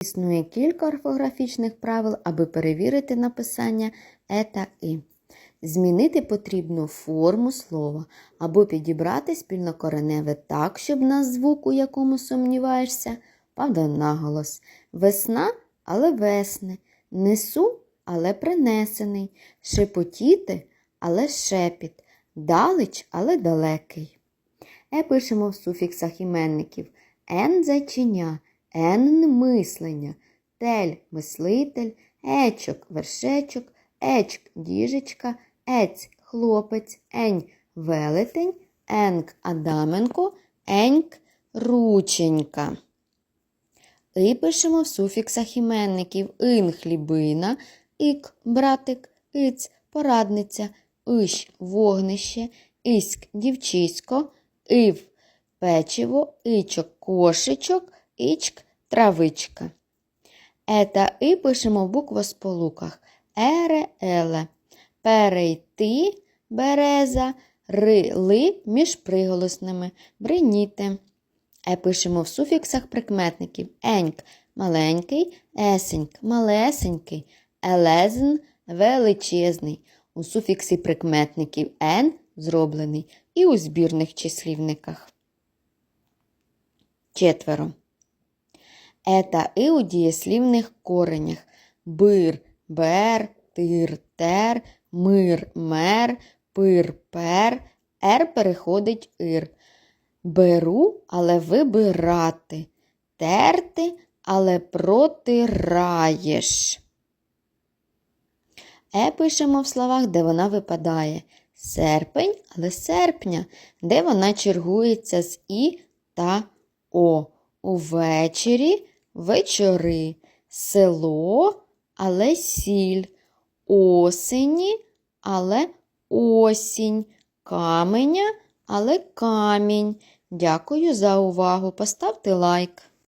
Існує кілька орфографічних правил, аби перевірити написання е та і. Змінити потрібно форму слова або підібрати спільнокореневе так, щоб на звук, у якому сумніваєшся, падав наголос. Весна, але весне, несу, але принесений, шепотіти, але шепіт, далеч, але далекий. Е пишемо в суфіксах іменників ен зайчиня, ен мислення, тель мислитель, ечок вершечок, ечк діжечка, ець хлопець, ень велетень, енк Адаменко, еньк рученька. І пишемо в суфіксах іменників ин хлібина, ік братик, иць порадниця, ищ вогнище, іськ дівчисько, ив печиво, ичок кошечок, ічк травичка. Е та и пишемо в буквосполуках ере еле. Перейти береза, ри ли між приголосними, бриніти. Е пишемо в суфіксах прикметників еньк маленький, есеньк малесенький, елезн величезний. У суфіксі прикметників ен зроблений і у збірних числівниках. Четверо. Е та и у дієслівних коренях бир, бер, тир, тер, мир, мер, пир, пер, ер переходить ир. Беру, але вибирати, терти, але протираєш. Е пишемо в словах, де вона випадає. Серпень, але серпня, де вона чергується з і та о. Увечері вечори, село, але сіль, осені, але осінь, каменя, але камінь. Дякую за увагу. Поставте лайк.